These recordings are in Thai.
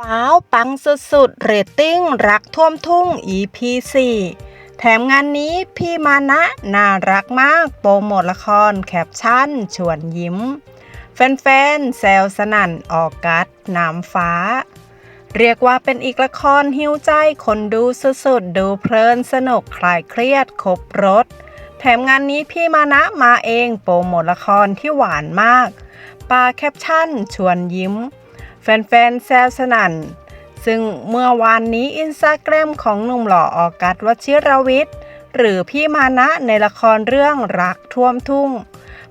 ว้าว ปังสุดๆ เรตติ้ง รักท่วมทุ่ง EP 4 แถมงานนี้พี่มานะ น่ารักมาก โปรโมทละครแคปชั่น ชวนยิ้ม แฟนๆ แซวสนั่น ออกกัดน้ำฟ้า เรียกว่าเป็นอีกละครหิวใจ คนดูสุดๆ ดูเพลินสนุกคลายเครียดครบรถ แถมงานนี้พี่มานะมาเอง โปรโมทละครที่หวานมาก ปาแคปชั่น ชวนยิ้ม แฟนๆแซวสนั่น ซึ่งเมื่อวานนี้อินสตาแกรมของหนุ่มหล่อออกัสวชิรวิทย์ หรือพี่มานะในละครเรื่องรักท่วมทุ่ง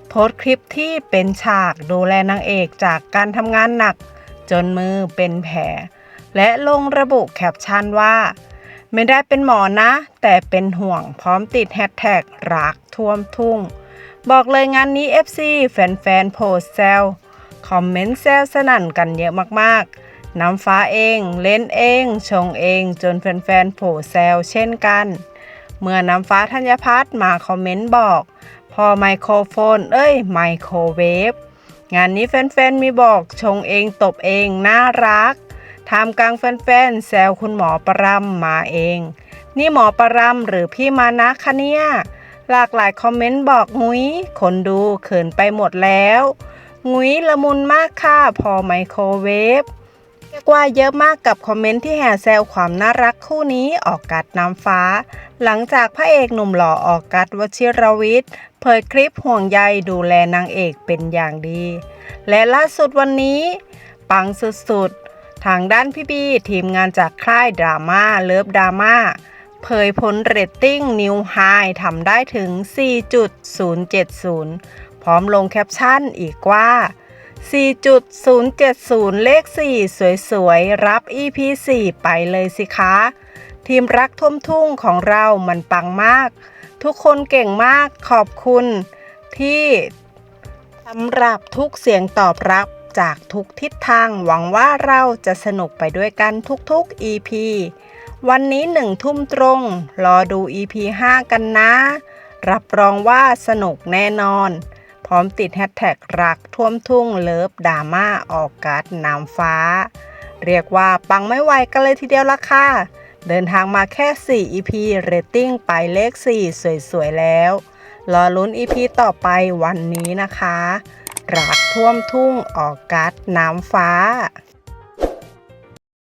โพสต์คลิปที่เป็นฉากดูแลนางเอกจากการทำงานหนัก จนมือเป็นแผล และลงระบุแคปชั่นว่า ไม่ได้เป็นหมอนะ แต่เป็นห่วงพร้อมติดแฮชแท็กรักท่วมทุ่ง บอกเลยงานนี้ FC แฟนๆโพสแซว คอมเมนต์แซวสนั่นกันเยอะมากๆ น้ำฟ้าเองเล่นเอง ชงเองจนแฟนๆโผล่แซวเช่นกัน เมื่อน้ำฟ้าธัญพัฒน์มาคอมเมนต์บอก พอไมโครโฟน เอ้ย ไมโครเวฟงานนี้แฟนๆมีบอกชงเองตบเองน่ารักทำกลางแฟนๆแซวคุณหมอประรำมาเอง นี่หมอประรำหรือพี่มานะคะเนี่ยหลากหลายคอมเมนต์บอกงุ้ยคนดูเขินไปหมดแล้ว งุ้ยละมุนมากค่ะ พอไมโครเวฟเรียกว่าเยอะมากกับคอมเมนต์ที่แห่แซวความน่ารักคู่นี้ออกกัดน้ำฟ้า หลังจากพระเอกหนุ่มหล่อออกกัดวชิรวิทย์เผยคลิปห่วงใยดูแลนางเอกเป็นอย่างดี และล่าสุดวันนี้ ปังสุดๆ ทางด้านพี่บีทีมงานจากค่ายดราม่าเลิฟดราม่าเผยผลเรตติ้งนิวไฮทำได้ถึง 4.070 พร้อมลงแคปชั่นอีกว่า 4.070 เลข 4 สวยๆ รับ EP 4 ไปเลยสิคะ ทีมรักทุ่มทุ่งของเรามันปังมาก ทุกคนเก่งมากขอบคุณที่สำหรับทุกเสียงตอบรับจากทุกทิศทางหวังว่าเราจะสนุกไปด้วยกันทุกๆ EP วันนี้หนึ่งทุ่มตรง รอดู EP 5 กันนะ รับรองว่าสนุกแน่นอน พร้อมติดแฮชแท็กรักท่วมทุ่งเลิฟดราม่าออกการ์ดน้ำฟ้า เรียกว่าปังไม่ไหวกันเลยทีเดียวละค่ะ เดินทางมาแค่ 4 EP เรตติ้งไปเลข 4 สวยๆ แล้ว รอลุ้น EP ต่อไปวันนี้นะคะ รักท่วมทุ่งออกการ์ดน้ำฟ้า